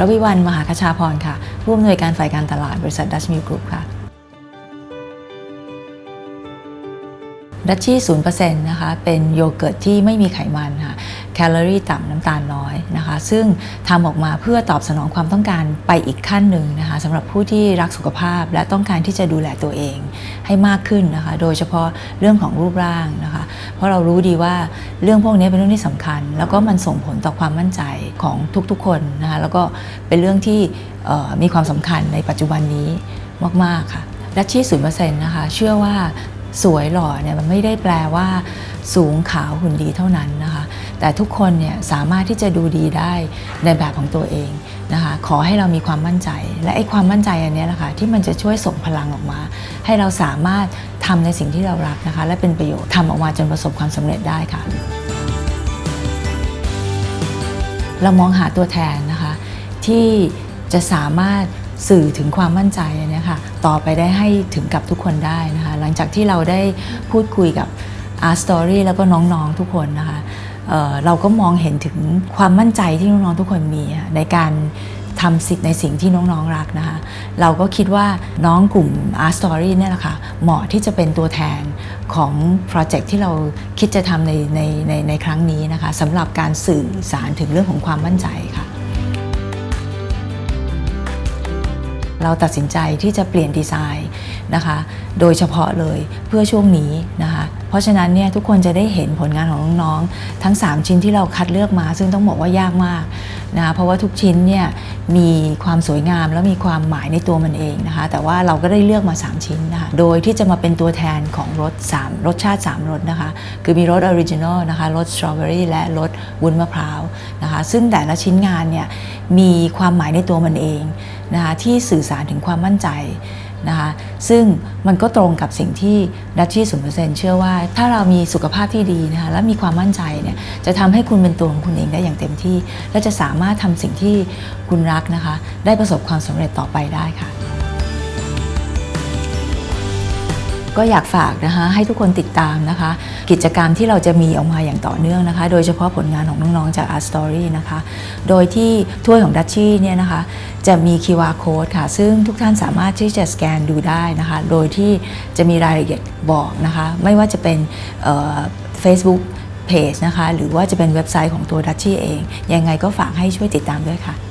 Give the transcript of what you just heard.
รวิวันมหาคชาพรค่ะ ผู้อำนวยการฝ่ายการตลาดบริษัทดัชมิลกรุ๊ปค่ะดัชชี่ศูนย์เปอร์เซ็นต์นะคะ เป็นโยเกิร์ตที่ไม่มีไขมันค่ะ แคลอรี่ต่ำน้ำตาลน้อยนะคะ ซึ่งทำออกมาเพื่อตอบสนองความต้องการไปอีกขั้นหนึ่งนะคะสำหรับผู้ที่รักสุขภาพและต้องการที่จะดูแลตัวเองให้มากขึ้นนะคะ โดยเฉพาะเรื่องของรูปร่างนะคะ เพราะเรารู้ดีว่าเรื่องพวกนี้เป็นเรื่องที่สำคัญ แล้วก็มันส่งผลต่อความมั่นใจของทุกๆคนนะคะแล้วก็เป็นเรื่องที่มีความสำคัญในปัจจุบันนี้มากๆค่ะดัชชี่ศูนย์เปอร์เซ็นต์นะคะเชื่อว่าสวยหล่อเนี่ยมันไม่ได้แปลว่าสูงขาวหุ่นดีเท่านั้นนะคะ แต่ทุกคนเนี่ยสามารถที่จะดูดีได้ในแบบของตัวเองนะคะขอให้เรามีความมั่นใจ และไอ้ความมั่นใจอันนี้แหละค่ะที่มันจะช่วยส่งพลังออกมา ให้เราสามารถทำในสิ่งที่เรารักนะคะ และเป็นประโยชน์ทำออกมาจนประสบความสำเร็จได้ค่ะ เรามองหาตัวแทนนะคะที่จะสามารถสื่อถึงความมั่นใจอันเนี้ยค่ะต่อไปได้ให้ถึงกับทุกคนได้นะคะ หลังจากที่เราได้พูดคุยกับ Art Story แล้วก็น้องๆทุกคนนะคะ เเราก็มองเห็นถึงความมั่นใจที่น้องๆทุกคนมีในการทำสิ่งในสิ่งที่น้องๆรักนะคะ เราก็คิดว่าน้องกลุ่ม Art Story เนี่ยแหละค่ะ เหมาะที่จะเป็นตัวแทนของโปรเจกต์ที่เราคิดจะทำในในในในครั้งนี้นะคะสำหรับการสื่อสารถึงเรื่องของความมั่นใจค่ะ เราตัดสินใจที่จะเปลี่ยนดีไซน์ นะคะ โดยเฉพาะเลยเพื่อช่วงนี้นะคะ เพราะฉะนั้นเนี่ยทุกคนจะได้เห็นผลงานของน้องๆ ทั้ง 3 ชิ้นที่เราคัดเลือกมา ซึ่งต้องบอกว่ายากมากนะคะเพราะว่าทุกชิ้นเนี่ยมีความสวยงามและมีความหมายในตัวมันเองนะคะ แต่ว่าเราก็ได้เลือกมา 3 ชิ้นนะคะ โดยที่จะมาเป็นตัวแทนของรส 3 รสชาติ 3 รสนะคะ คือมีรสออริจินอลนะคะ รสสตรอเบอรี่และรสวุ้นมะพร้าวนะคะ ซึ่งแต่ละชิ้นงานเนี่ยมีความหมายในตัวมันเองนะคะที่สื่อสารถึงความมั่นใจ นะคะ ซึ่งมันก็ตรงกับสิ่งที่ดัชชี่ศูนเปอร์เซ็นต์เชื่อว่า ถ้าเรามีสุขภาพที่ดีนะคะและมีความมั่นใจเนี่ยจะทำให้คุณเป็นตัวของคุณเองได้อย่างเต็มที่ และจะสามารถทำสิ่งที่คุณรักนะคะ ได้ประสบความสำเร็จต่อไปได้ค่ะ ก็อยากฝากนะคะให้ทุกคนติดตามนะคะ กิจกรรมที่เราจะมีออกมาอย่างต่อเนื่องนะคะ โดยเฉพาะผลงานของน้องๆจาก Art Story นะคะ โดยที่ถ้วยของดัชชี่เนี่ยนะคะจะมี QR code ค่ะ ซึ่งทุกท่านสามารถที่จะสแกนดูได้นะคะ โดยที่จะมีรายละเอียดบอกนะคะ ไม่ว่าจะเป็นเอ่อ Facebook Page นะคะ หรือว่าจะเป็นเว็บไซต์ของตัวดัชชี่เอง ยังไงก็ฝากให้ช่วยติดตามด้วยค่ะ